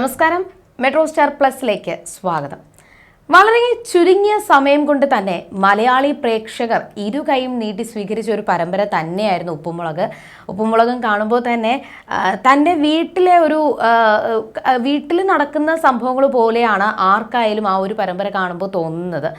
നമസ്കാരം. Metro star പ്ലസിലേക്ക് സ്വാഗതം. വളരെ ചുരുങ്ങിയ സമയം കൊണ്ട് തന്നെ മലയാളി പ്രേക്ഷകർ ഇരു കൈയും നീട്ടി സ്വീകരിച്ച ഒരു പരമ്പര തന്നെയായിരുന്നു ഉപ്പുമുളക്. ഉപ്പുമുളകും കാണുമ്പോൾ തന്നെ തന്റെ വീട്ടിലെ ഒരു വീട്ടിൽ നടക്കുന്ന സംഭവങ്ങൾ പോലെയാണ് ആർക്കായാലും ആ ഒരു പരമ്പര കാണുമ്പോൾ തോന്നുന്നത്.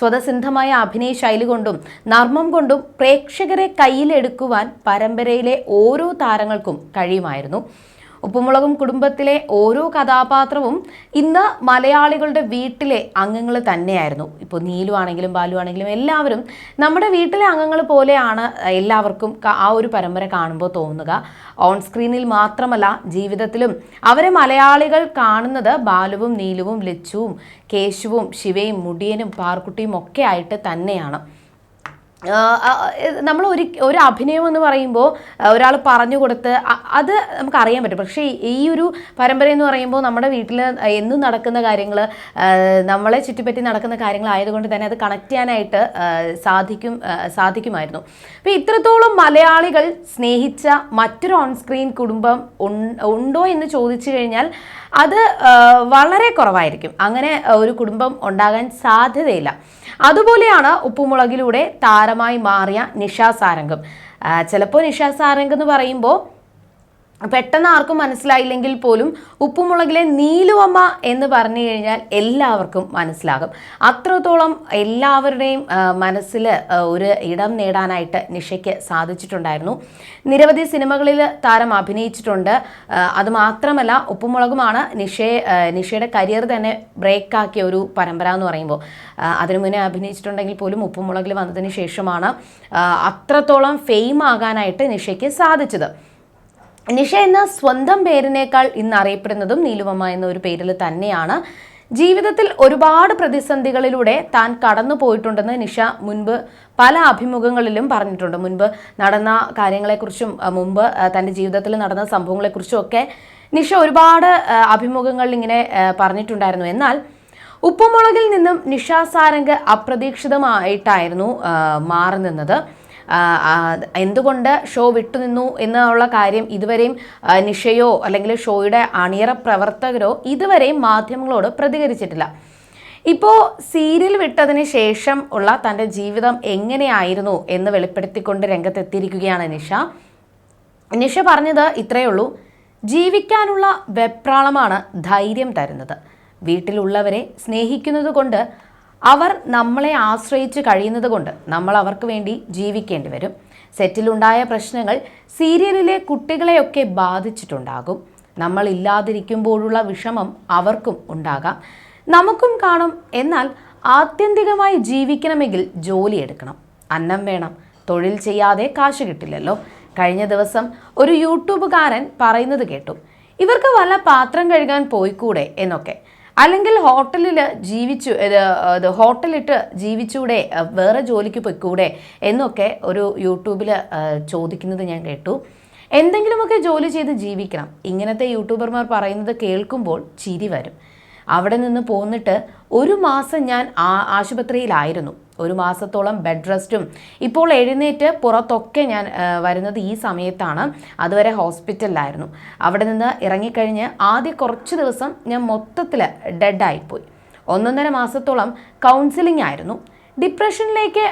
സ്വതസിദ്ധമായ അഭിനയ ശൈലി കൊണ്ടും നർമ്മം കൊണ്ടും പ്രേക്ഷകരെ കയ്യിലെടുക്കുവാൻ പരമ്പരയിലെ ഓരോ താരങ്ങൾക്കും കഴിയുമായിരുന്നു. ഉപ്പുമുളകും കുടുംബത്തിലെ ഓരോ കഥാപാത്രവും ഇന്ന് മലയാളികളുടെ വീട്ടിലെ അംഗങ്ങൾ തന്നെയായിരുന്നു. ഇപ്പോൾ നീലു ആണെങ്കിലും ബാലു ആണെങ്കിലും എല്ലാവരും നമ്മുടെ വീട്ടിലെ അംഗങ്ങൾ പോലെയാണ് എല്ലാവർക്കും ആ ഒരു പരമ്പര കാണുമ്പോൾ തോന്നുക. ഓൺ സ്ക്രീനിൽ മാത്രമല്ല ജീവിതത്തിലും അവരെ മലയാളികൾ കാണുന്നത് ബാലുവും നീലുവും ലച്ചുവും കേശുവും ശിവയും മുടിയനും പാർക്കുട്ടിയും ഒക്കെ ആയിട്ട് തന്നെയാണ്. നമ്മൾ ഒരു ഒരു അഭിനയം എന്ന് പറയുമ്പോൾ ഒരാൾ പറഞ്ഞു കൊടുത്ത് അത് നമുക്ക് അറിയാൻ പറ്റും. പക്ഷേ ഈ ഒരു പരമ്പര എന്ന് പറയുമ്പോൾ നമ്മുടെ വീട്ടിൽ എന്നും നടക്കുന്ന കാര്യങ്ങൾ നമ്മളെ ചുറ്റിപ്പറ്റി നടക്കുന്ന കാര്യങ്ങളായതുകൊണ്ട് തന്നെ അത് കണക്ട് ചെയ്യാനായിട്ട് സാധിക്കും സാധിക്കുമായിരുന്നു. അപ്പോൾ ഇത്രത്തോളം മലയാളികൾ സ്നേഹിച്ച മറ്റൊരു ഓൺ സ്ക്രീൻ കുടുംബം ഉണ്ടോ എന്ന് ചോദിച്ചു കഴിഞ്ഞാൽ അത് വളരെ കുറവായിരിക്കും. അങ്ങനെ ഒരു കുടുംബം ഉണ്ടാകാൻ സാധ്യതയില്ല. അതുപോലെയാണ് ഉപ്പുമുളകിലൂടെ താരമായി മാറിയ നിഷ സാരംഗം. ചിലപ്പോൾ നിഷ സാരംഗ് എന്ന് പറയുമ്പോൾ പെട്ടെന്ന് ആർക്കും മനസ്സിലായില്ലെങ്കിൽ പോലും ഉപ്പുമുളകിലെ നീലുവമ്മ എന്ന് പറഞ്ഞു കഴിഞ്ഞാൽ എല്ലാവർക്കും മനസ്സിലാകും. അത്രത്തോളം എല്ലാവരുടെയും മനസ്സിൽ ഒരു ഇടം നേടാനായിട്ട് നിഷയ്ക്ക് സാധിച്ചിട്ടുണ്ടായിരുന്നു. നിരവധി സിനിമകളിൽ താരം അഭിനയിച്ചിട്ടുണ്ട്. അതുമാത്രമല്ല ഉപ്പുമുളകുമാണ് നിഷയെ നിഷയുടെ കരിയർ തന്നെ ബ്രേക്കാക്കിയ ഒരു പരമ്പര എന്ന് പറയുമ്പോൾ. അതിനു മുന്നേ അഭിനയിച്ചിട്ടുണ്ടെങ്കിൽ പോലും ഉപ്പുമുളകിൽ വന്നതിന് ശേഷമാണ് അത്രത്തോളം ഫെയിം ആകാനായിട്ട് നിഷയ്ക്ക് സാധിച്ചത്. നിഷ എന്ന സ്വന്തം പേരിനേക്കാൾ ഇന്ന് അറിയപ്പെടുന്നതും നീലുവമ്മ എന്ന ഒരു പേരിൽ തന്നെയാണ്. ജീവിതത്തിൽ ഒരുപാട് പ്രതിസന്ധികളിലൂടെ താൻ കടന്നു പോയിട്ടുണ്ടെന്ന് നിഷ മുൻപ് പല അഭിമുഖങ്ങളിലും പറഞ്ഞിട്ടുണ്ട്. മുൻപ് നടന്ന കാര്യങ്ങളെക്കുറിച്ചും മുമ്പ് തന്റെ ജീവിതത്തിൽ നടന്ന സംഭവങ്ങളെക്കുറിച്ചും ഒക്കെ നിഷ ഒരുപാട് അഭിമുഖങ്ങളിൽ ഇങ്ങനെ പറഞ്ഞിട്ടുണ്ടായിരുന്നു. എന്നാൽ ഉപ്പുമുളകിൽ നിന്നും നിഷ സാരംഗ് അപ്രതീക്ഷിതമായിട്ടായിരുന്നു മാറി നിന്നത്. എന്തുകൊണ്ട് ഷോ വിട്ടുനിന്നു എന്നുള്ള കാര്യം ഇതുവരെയും നിഷയോ അല്ലെങ്കിൽ ഷോയുടെ അണിയറ പ്രവർത്തകരോ ഇതുവരെയും മാധ്യമങ്ങളോട് പ്രതികരിച്ചിട്ടില്ല. ഇപ്പോൾ സീരിയൽ വിട്ടതിന് ശേഷം ഉള്ള തന്റെ ജീവിതം എങ്ങനെയായിരുന്നു എന്ന് വെളിപ്പെടുത്തിക്കൊണ്ട് രംഗത്തെത്തിയിരിക്കുകയാണ് നിഷ. നിഷ പറഞ്ഞത് ഇത്രയേ ഉള്ളൂ. ജീവിക്കാനുള്ള വെപ്രാളമാണ് ധൈര്യം തരുന്നത്. വീട്ടിലുള്ളവരെ സ്നേഹിക്കുന്നത് കൊണ്ട് അവർ നമ്മളെ ആശ്രയിച്ച് കഴിയുന്നത് കൊണ്ട് നമ്മൾ അവർക്ക് വേണ്ടി ജീവിക്കേണ്ടി വരും. സെറ്റിലുണ്ടായ പ്രശ്നങ്ങൾ സീരിയലിലെ കുട്ടികളെയൊക്കെ ബാധിച്ചിട്ടുണ്ടാകും. നമ്മൾ ഇല്ലാതിരിക്കുമ്പോഴുള്ള വിഷമം അവർക്കും ഉണ്ടാകാം. നമുക്കും കാണും. എന്നാൽ ആത്യന്തികമായി ജീവിക്കണമെങ്കിൽ ജോലി എടുക്കണം. അന്നം വേണം. തൊഴിൽ ചെയ്യാതെ കാശ് കിട്ടില്ലല്ലോ. കഴിഞ്ഞ ദിവസം ഒരു യൂട്യൂബുകാരൻ പറയുന്നത് കേട്ടു. ഇവർക്ക് വല്ല പാത്രം കഴുകാൻ പോയിക്കൂടെ? എന്നൊക്കെ. അല്ലെങ്കിൽ ഹോട്ടലിൽ ജീവിച്ചു ഇത് ഹോട്ടലിട്ട് ജീവിച്ചൂടെ വേറെ ജോലിക്ക് പൊയ്ക്കൂടെ എന്നൊക്കെ ഒരു യൂട്യൂബിൽ ചോദിക്കുന്നത് ഞാൻ കേട്ടു. എന്തെങ്കിലുമൊക്കെ ജോലി ചെയ്ത് ജീവിക്കണം. ഇങ്ങനത്തെ യൂട്യൂബർമാർ പറയുന്നത് കേൾക്കുമ്പോൾ ചിരി വരും. അവിടെ നിന്ന് പോന്നിട്ട് ഒരു മാസം ഞാൻ ആശുപത്രിയിലായിരുന്നു. ഒരു മാസത്തോളം ബെഡ് റെസ്റ്റും ഇപ്പോൾ എഴുന്നേറ്റ് പുറത്തൊക്കെ ഞാൻ വരുന്നത് ഈ സമയത്താണ്. അതുവരെ ഹോസ്പിറ്റലിലായിരുന്നു. അവിടെ നിന്ന് ഇറങ്ങിക്കഴിഞ്ഞ് ആദ്യ കുറച്ച് ദിവസം ഞാൻ മൊത്തത്തിൽ ഡെഡായിപ്പോയി ഒന്നൊന്നര മാസത്തോളം കൗൺസിലിംഗ് ആയിരുന്നു. ഡിപ്രഷനിലേക്ക്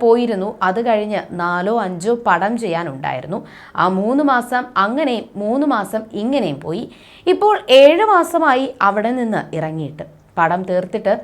പോയിരുന്നു. അത് കഴിഞ്ഞ് നാലോ അഞ്ചോ പടം ചെയ്യാനുണ്ടായിരുന്നു. ആ മൂന്ന് മാസം അങ്ങനെയും മൂന്ന് മാസം ഇങ്ങനെയും പോയി. ഇപ്പോൾ ഏഴ് മാസമായി അവിടെ നിന്ന് ഇറങ്ങിയിട്ട്. പടം തീർത്തിട്ട്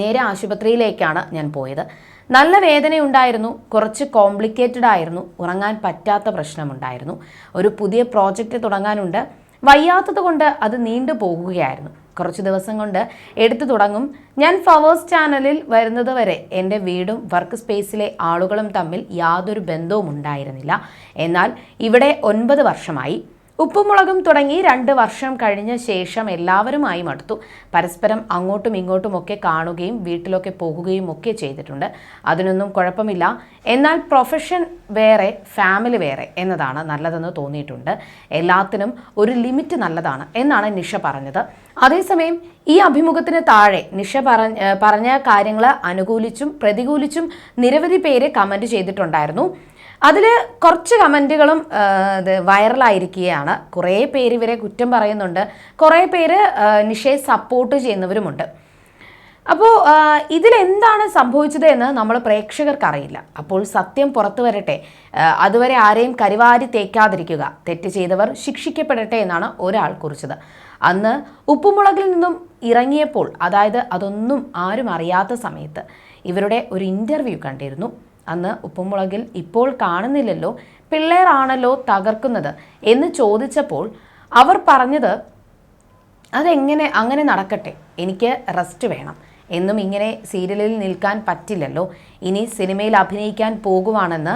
നേരെ ആശുപത്രിയിലേക്കാണ് ഞാൻ പോയത്. നല്ല വേദനയുണ്ടായിരുന്നു കുറച്ച് കോംപ്ലിക്കേറ്റഡ് ആയിരുന്നു ഉറങ്ങാൻ പറ്റാത്ത പ്രശ്നമുണ്ടായിരുന്നു. ഒരു പുതിയ പ്രോജക്റ്റ് തുടങ്ങാനുണ്ട്. വയ്യാത്തത് കൊണ്ട് അത് നീണ്ടു പോകുകയായിരുന്നു. കുറച്ച് ദിവസം കൊണ്ട് എടുത്തു തുടങ്ങും. ഞാൻ ഫ്ലവേഴ്സ് ചാനലിൽ വരുന്നത് വരെ എന്റെ വീടും വർക്ക് സ്പേസിലെ ആളുകളും തമ്മിൽ യാതൊരു ബന്ധവും ഉണ്ടായിരുന്നില്ല എന്നാൽ ഇവിടെ ഒൻപത് വർഷമായി. ഉപ്പുമുളകും തുടങ്ങി രണ്ട് വർഷം കഴിഞ്ഞ ശേഷം എല്ലാവരുമായി മടുത്തു പരസ്പരം അങ്ങോട്ടും ഇങ്ങോട്ടും ഒക്കെ കാണുകയും വീട്ടിലൊക്കെ പോകുകയും ഒക്കെ ചെയ്തിട്ടുണ്ട്. അതിനൊന്നും കുഴപ്പമില്ല. എന്നാൽ പ്രൊഫഷൻ വേറെ ഫാമിലി വേറെ എന്നതാണ് നല്ലതെന്ന് തോന്നിയിട്ടുണ്ട്. എല്ലാത്തിനും ഒരു ലിമിറ്റ് നല്ലതാണ് എന്നാണ് നിഷ പറഞ്ഞത്. അതേസമയം ഈ അഭിമുഖത്തിന് താഴെ നിഷ പറഞ്ഞ പറഞ്ഞ കാര്യങ്ങൾ അനുകൂലിച്ചും പ്രതികൂലിച്ചും നിരവധി പേര് കമന്റ് ചെയ്തിട്ടുണ്ടായിരുന്നു. അതിൽ കുറച്ച് കമന്റുകളും ഇത് വൈറലായിരിക്കുകയാണ്. കുറേ പേര് ഇവരെ കുറ്റം പറയുന്നുണ്ട്. കുറേ പേര് നിഷയെ സപ്പോർട്ട് ചെയ്യുന്നവരുമുണ്ട്. അപ്പോൾ ഇതിലെന്താണ് സംഭവിച്ചത് എന്ന് നമ്മൾ പ്രേക്ഷകർക്ക് അറിയില്ല അപ്പോൾ സത്യം പുറത്തു വരട്ടെ. അതുവരെ ആരെയും കരിവാരി തേക്കാതിരിക്കുക. തെറ്റ് ചെയ്തവർ ശിക്ഷിക്കപ്പെടട്ടെ എന്നാണ് ഒരാൾ കുറിച്ചത്. അന്ന് ഉപ്പുമുളകിൽ നിന്നും ഇറങ്ങിയപ്പോൾ അതായത് അതൊന്നും ആരും അറിയാത്ത സമയത്ത് ഇവരുടെ ഒരു ഇന്റർവ്യൂ കണ്ടിരുന്നു. അന്ന് ഉപ്പുമുളകിൽ ഇപ്പോൾ കാണുന്നില്ലല്ലോ പിള്ളേരാണല്ലോ തകർക്കുന്നത് എന്ന് ചോദിച്ചപ്പോൾ അവർ പറഞ്ഞത് അതെങ്ങനെ അങ്ങനെ നടക്കട്ടെ എനിക്ക് റെസ്റ്റ് വേണം. എന്നും ഇങ്ങനെ സീരിയലിൽ നിൽക്കാൻ പറ്റില്ലല്ലോ ഇനി സിനിമയിൽ അഭിനയിക്കാൻ പോകുവാണെന്ന്.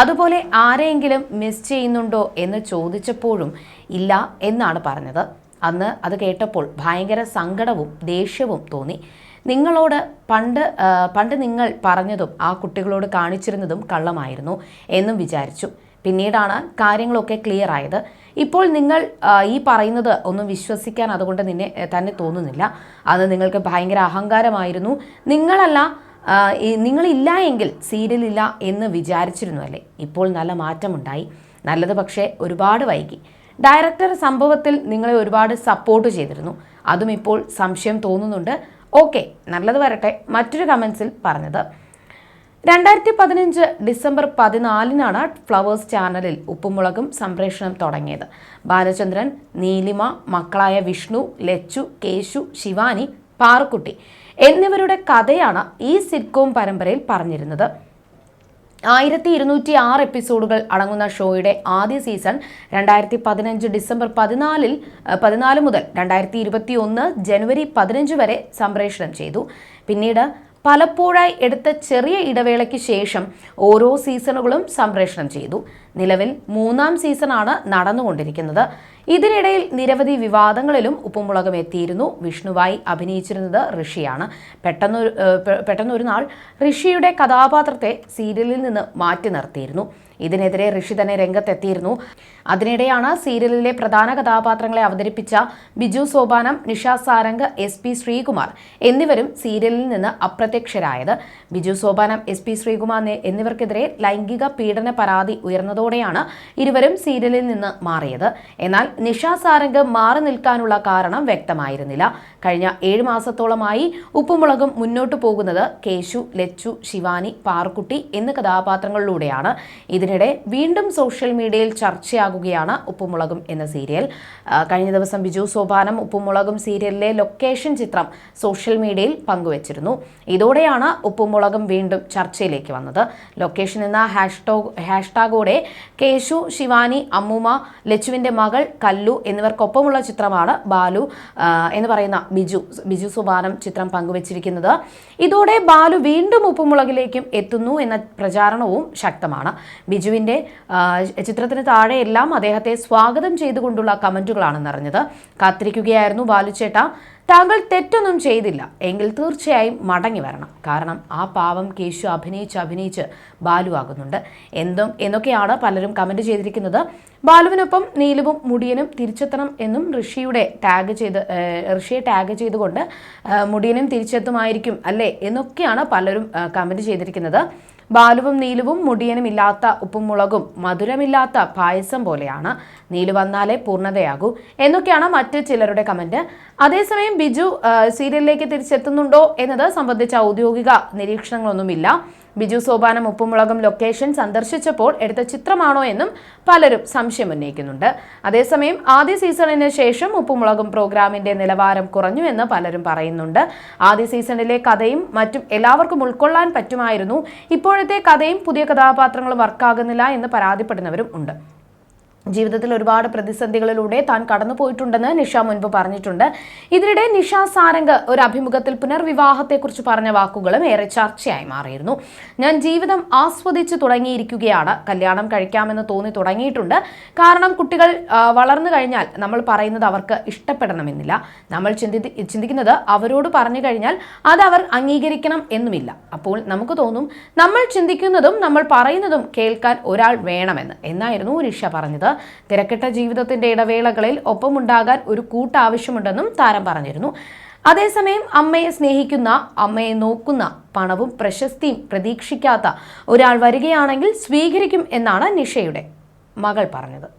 അതുപോലെ ആരെയെങ്കിലും മിസ് ചെയ്യുന്നുണ്ടോ എന്ന് ചോദിച്ചപ്പോഴും ഇല്ല എന്നാണ് പറഞ്ഞത്. അന്ന് അത് കേട്ടപ്പോൾ ഭയങ്കര സങ്കടവും ദേഷ്യവും തോന്നി. നിങ്ങളോട് പണ്ട് പണ്ട് നിങ്ങൾ പറഞ്ഞതും ആ കുട്ടികളോട് കാണിച്ചിരുന്നതും കള്ളമായിരുന്നു എന്നും വിചാരിച്ചു. പിന്നീടാണ് കാര്യങ്ങളൊക്കെ ക്ലിയർ ആയത്. ഇപ്പോൾ നിങ്ങൾ ഈ പറയുന്നത് ഒന്നും വിശ്വസിക്കാൻ അതുകൊണ്ട് നിന്നെ തന്നെ തോന്നുന്നില്ല. അത് നിങ്ങൾക്ക് ഭയങ്കര അഹങ്കാരമായിരുന്നു. നിങ്ങളല്ല നിങ്ങളില്ല എങ്കിൽ സീരിയലില്ല എന്ന് വിചാരിച്ചിരുന്നു അല്ലേ? ഇപ്പോൾ നല്ല മാറ്റമുണ്ടായി. നല്ലത് പക്ഷേ ഒരുപാട് വൈകി. ഡയറക്ടർ സംഭവത്തിൽ നിങ്ങളെ ഒരുപാട് സപ്പോർട്ട് ചെയ്തിരുന്നു. അതും ഇപ്പോൾ സംശയം തോന്നുന്നുണ്ട്. ഓക്കെ നല്ലത് വരട്ടെ. മറ്റൊരു കമൻസിൽ പറഞ്ഞത് രണ്ടായിരത്തി പതിനഞ്ച് ഡിസംബർ പതിനാലിനാണ് ഫ്ലവേഴ്സ് ചാനലിൽ ഉപ്പുമുളകും സംപ്രേഷണം തുടങ്ങിയത്. ബാലചന്ദ്രൻ നീലിമ മക്കളായ വിഷ്ണു ലച്ചു കേശു ശിവാനി പാറുക്കുട്ടി എന്നിവരുടെ കഥയാണ് ഈ സിറ്റ്കോം പരമ്പരയിൽ പറഞ്ഞിരുന്നത്. ആയിരത്തി ഇരുന്നൂറ്റി ആറ് എപ്പിസോഡുകൾ അടങ്ങുന്ന ഷോയുടെ ആദ്യ സീസൺ രണ്ടായിരത്തി പതിനഞ്ച് ഡിസംബർ പതിനാലിൽ പതിനാല് മുതൽ രണ്ടായിരത്തി ഇരുപത്തി ഒന്ന് ജനുവരി പതിനഞ്ച് വരെ സംപ്രേഷണം ചെയ്തു. പിന്നീട് പലപ്പോഴായി എടുത്ത ചെറിയ ഇടവേളയ്ക്ക് ശേഷം ഓരോ സീസണുകളും സംപ്രേഷണം ചെയ്തു. നിലവിൽ മൂന്നാം സീസണാണ് നടന്നുകൊണ്ടിരിക്കുന്നത്. ഇതിനിടയിൽ നിരവധി വിവാദങ്ങളിലും ഉപ്പുമുളകം എത്തിയിരുന്നു. വിഷ്ണുവായി അഭിനയിച്ചിരുന്നത് ഋഷിയാണ്. പെട്ടെന്നൊരു പെട്ടെന്നൊരു നാൾ ഋഷിയുടെ കഥാപാത്രത്തെ സീരിയലിൽ നിന്ന് മാറ്റി നിർത്തിയിരുന്നു. ഇതിനെതിരെ ഋഷി തന്നെ രംഗത്തെത്തിയിരുന്നു. അതിനിടെയാണ് സീരിയലിലെ പ്രധാന കഥാപാത്രങ്ങളെ അവതരിപ്പിച്ച ബിജു സോപാനം നിഷ സാരംഗ് എസ് പി ശ്രീകുമാർ എന്നിവരും സീരിയലിൽ നിന്ന് അപ്രത്യക്ഷരായത്. ബിജു സോപാനം എസ് പി ശ്രീകുമാർ എന്നിവർക്കെതിരെ ലൈംഗിക പീഡന പരാതി ഉയർന്നതോടെയാണ് ഇരുവരും സീരിയലിൽ നിന്ന് മാറിയത്. എന്നാൽ നിഷ സാരംഗ് മാറി നിൽക്കാനുള്ള കാരണം വ്യക്തമായിരുന്നില്ല. കഴിഞ്ഞ ഏഴ് മാസത്തോളമായി ഉപ്പുമുളകും മുന്നോട്ടു പോകുന്നത് കേശു ലച്ചു ശിവാനി പാറുക്കുട്ടി എന്ന കഥാപാത്രങ്ങളിലൂടെയാണ്. ഇതിനിടെ വീണ്ടും സോഷ്യൽ മീഡിയയിൽ ചർച്ചയാകുകയാണ് ഉപ്പുമുളകും എന്ന സീരിയൽ. കഴിഞ്ഞ ദിവസം ബിജു സോപാനം ഉപ്പുമുളകും സീരിയലിലെ ലൊക്കേഷൻ ചിത്രം സോഷ്യൽ മീഡിയയിൽ പങ്കുവച്ചിരുന്നു. ഇതോടെയാണ് ഉപ്പുമുളകും വീണ്ടും ചർച്ചയിലേക്ക് വന്നത്. ലൊക്കേഷൻ എന്ന ഹാഷ്ടോ ഹാഷ്ടാഗോടെ കേശു ശിവാനി അമ്മൂമ്മ ലച്ചുവിന്റെ മകൾ കല്ലു എന്നിവർക്കൊപ്പമുള്ള ചിത്രമാണ് ബാലു എന്ന് പറയുന്ന ബിജു ബിജു സുബാനം ചിത്രം പങ്കുവച്ചിരിക്കുന്നത്. ഇതോടെ ബാലു വീണ്ടും ഉപ്പുമുളകിലേക്കും എത്തുന്നു എന്ന പ്രചാരണവും ശക്തമാണ്. ബിജുവിന്റെ ചിത്രത്തിന് താഴെയെല്ലാം അദ്ദേഹത്തെ സ്വാഗതം ചെയ്തുകൊണ്ടുള്ള കമന്റുകളാണ് നിറഞ്ഞത്. കാത്തിരിക്കുകയായിരുന്നു ബാലുച്ചേട്ട. താങ്കൾ തെറ്റൊന്നും ചെയ്തില്ല. എങ്കിൽ തീർച്ചയായും മടങ്ങി വരണം. കാരണം ആ പാവം കേശു അഭിനയിച്ച് അഭിനയിച്ച് ബാലു ആകുന്നുണ്ട്. എന്തും എന്നൊക്കെയാണ് പലരും കമന്റ് ചെയ്തിരിക്കുന്നത്. ബാലുവിനൊപ്പം നീലുവും മുടിയനും തിരിച്ചെത്തണം എന്നും ഋഷിയുടെ ടാഗ് ചെയ്ത് ഋഷിയെ ടാഗ് ചെയ്തുകൊണ്ട് മുടിയനും തിരിച്ചെത്തുമായിരിക്കും അല്ലേ എന്നൊക്കെയാണ് പലരും കമന്റ് ചെയ്തിരിക്കുന്നത്. ബാലുവും നീലുവും മുടിയനും ഇല്ലാത്ത ഉപ്പും മുളകും മധുരമില്ലാത്ത പായസം പോലെയാണ്. നീലു വന്നാലേ പൂർണതയാകൂ. എന്നൊക്കെയാണ് മറ്റ് ചിലരുടെ കമന്റ്. അതേസമയം ബിജു സീരിയലിലേക്ക് തിരിച്ചെത്തുന്നുണ്ടോ എന്നത് സംബന്ധിച്ച ഔദ്യോഗിക നിരീക്ഷണങ്ങളൊന്നുമില്ല. ബിജു സോപാനം ഉപ്പുമുളകും ലൊക്കേഷൻ സന്ദർശിച്ചപ്പോൾ എടുത്ത ചിത്രമാണോ എന്നും പലരും സംശയം ഉന്നയിക്കുന്നുണ്ട്. അതേസമയം ആദ്യ സീസണിന് ശേഷം ഉപ്പുമുളകും പ്രോഗ്രാമിന്റെ നിലവാരം കുറഞ്ഞു എന്ന് പലരും പറയുന്നുണ്ട്. ആദ്യ സീസണിലെ കഥയും മറ്റും എല്ലാവർക്കും ഉൾക്കൊള്ളാൻ പറ്റുമായിരുന്നു. ഇപ്പോഴത്തെ കഥയും പുതിയ കഥാപാത്രങ്ങളും വർക്കാകുന്നില്ല എന്ന് പരാതിപ്പെടുന്നവരും ഉണ്ട്. ജീവിതത്തിൽ ഒരുപാട് പ്രതിസന്ധികളിലൂടെ താൻ കടന്നുപോയിട്ടുണ്ടെന്ന് നിഷ മുൻപ് പറഞ്ഞിട്ടുണ്ട്. ഇതിനിടെ നിഷ സാരംഗ് ഒരു അഭിമുഖത്തിൽ പുനർവിവാഹത്തെക്കുറിച്ച് പറഞ്ഞ വാക്കുകളും ഏറെ ചർച്ചയായി മാറിയിരുന്നു. ഞാൻ ജീവിതം ആസ്വദിച്ചു തുടങ്ങിയിരിക്കുകയാണ്. കല്യാണം കഴിക്കാമെന്ന് തോന്നി തുടങ്ങിയിട്ടുണ്ട്. കാരണം കുട്ടികൾ വളർന്നു കഴിഞ്ഞാൽ നമ്മൾ പറയുന്നത് അവർക്ക് ഇഷ്ടപ്പെടണമെന്നില്ല. നമ്മൾ ചിന്തി ചിന്തിക്കുന്നത് അവരോട് പറഞ്ഞു കഴിഞ്ഞാൽ അത് അവർ അംഗീകരിക്കണം എന്നുമില്ല. അപ്പോൾ നമുക്ക് തോന്നും നമ്മൾ ചിന്തിക്കുന്നതും നമ്മൾ പറയുന്നതും കേൾക്കാൻ ഒരാൾ വേണമെന്ന്. എന്നായിരുന്നു നിഷ പറഞ്ഞത്. തിരക്കിട്ട ജീവിതത്തിന്റെ ഇടവേളകളിൽ ഒപ്പമുണ്ടാകാൻ ഒരു കൂട്ട് ആവശ്യമുണ്ടെന്നും താരം പറഞ്ഞിരുന്നു. അതേസമയം അമ്മയെ സ്നേഹിക്കുന്ന അമ്മയെ നോക്കുന്ന പണവും പ്രശസ്തിയും പ്രതീക്ഷിക്കാത്ത ഒരാൾ വരികയാണെങ്കിൽ സ്വീകരിക്കും എന്നാണ് നിഷയുടെ മകൾ പറഞ്ഞത്.